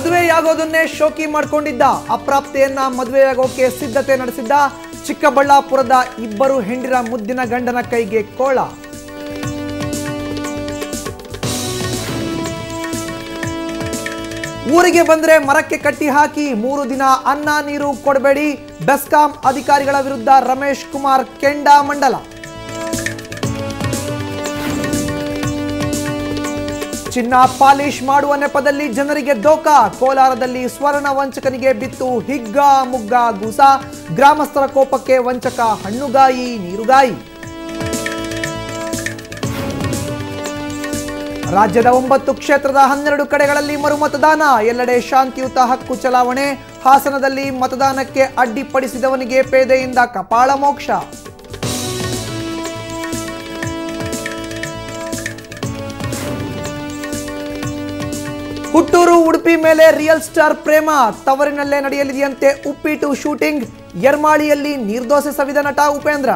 ಮದುವೆಯಾಗೋದನ್ನೇ ಶೋಕಿ ಮಾಡ್ಕೊಂಡಿದ್ದ. ಅಪ್ರಾಪ್ತೆಯನ್ನ ಮದುವೆಯಾಗೋಕೆ ಸಿದ್ಧತೆ ನಡೆಸಿದ್ದ ಚಿಕ್ಕಬಳ್ಳಾಪುರದ ಇಬ್ಬರು ಹೆಂಡಿರ ಮುದ್ದಿನ ಗಂಡನ ಕೈಗೆ ಕೋಳ. ಊರಿಗೆ ಬಂದ್ರೆ ಮರಕ್ಕೆ ಕಟ್ಟಿ ಹಾಕಿ ಮೂರು ದಿನ ಅನ್ನ ನೀರು ಕೊಡಬೇಡಿ. ಬೆಸ್ಕಾಂ ಅಧಿಕಾರಿಗಳ ವಿರುದ್ಧ ರಮೇಶ್ ಕುಮಾರ್ ಕೆಂಡ ಚಿನ್ನ ಪಾಲಿಶ್ ಮಾಡುವ ನೆಪದಲ್ಲಿ ಜನರಿಗೆ ದೋಖ ಕೋಲಾರದಲ್ಲಿ ಸ್ವರ್ಣ ವಂಚಕನಿಗೆ ಬಿತ್ತು ಹಿಗ್ಗ, ಮುಗ್ಗ, ಗುಸ. ಗ್ರಾಮಸ್ಥರ ಕೋಪಕ್ಕೆ ವಂಚಕ ಹಣ್ಣುಗಾಯಿ, ನೀರುಗಾಯಿ. ರಾಜ್ಯದ ಒಂಬತ್ತು ಕ್ಷೇತ್ರದ ಹನ್ನೆರಡು ಕಡೆಗಳಲ್ಲಿ ಮರುಮತದಾನ. ಎಲ್ಲೆಡೆ ಶಾಂತಿಯುತ ಹಕ್ಕು ಚಲಾವಣೆ. ಹಾಸನದಲ್ಲಿ ಮತದಾನಕ್ಕೆ ಅಡ್ಡಿಪಡಿಸಿದವನಿಗೆ ಪೇದೆಯಿಂದ ಕಪಾಳ ಮೋಕ್ಷ. ಹುಟ್ಟೂರು ಉಡುಪಿ ಮೇಲೆ ರಿಯಲ್ ಸ್ಟಾರ್ ಪ್ರೇಮ ತವರಿನಲ್ಲೇ ನಡೆಯಲಿದೆಯಂತೆ ಉಪ್ಪಿಟ್ಟು ಶೂಟಿಂಗ್ ಯರ್ಮಾಳಿಯಲ್ಲಿ ನಿರ್ದೋಸೆ ಸವಿದ ನಟ ಉಪೇಂದ್ರ.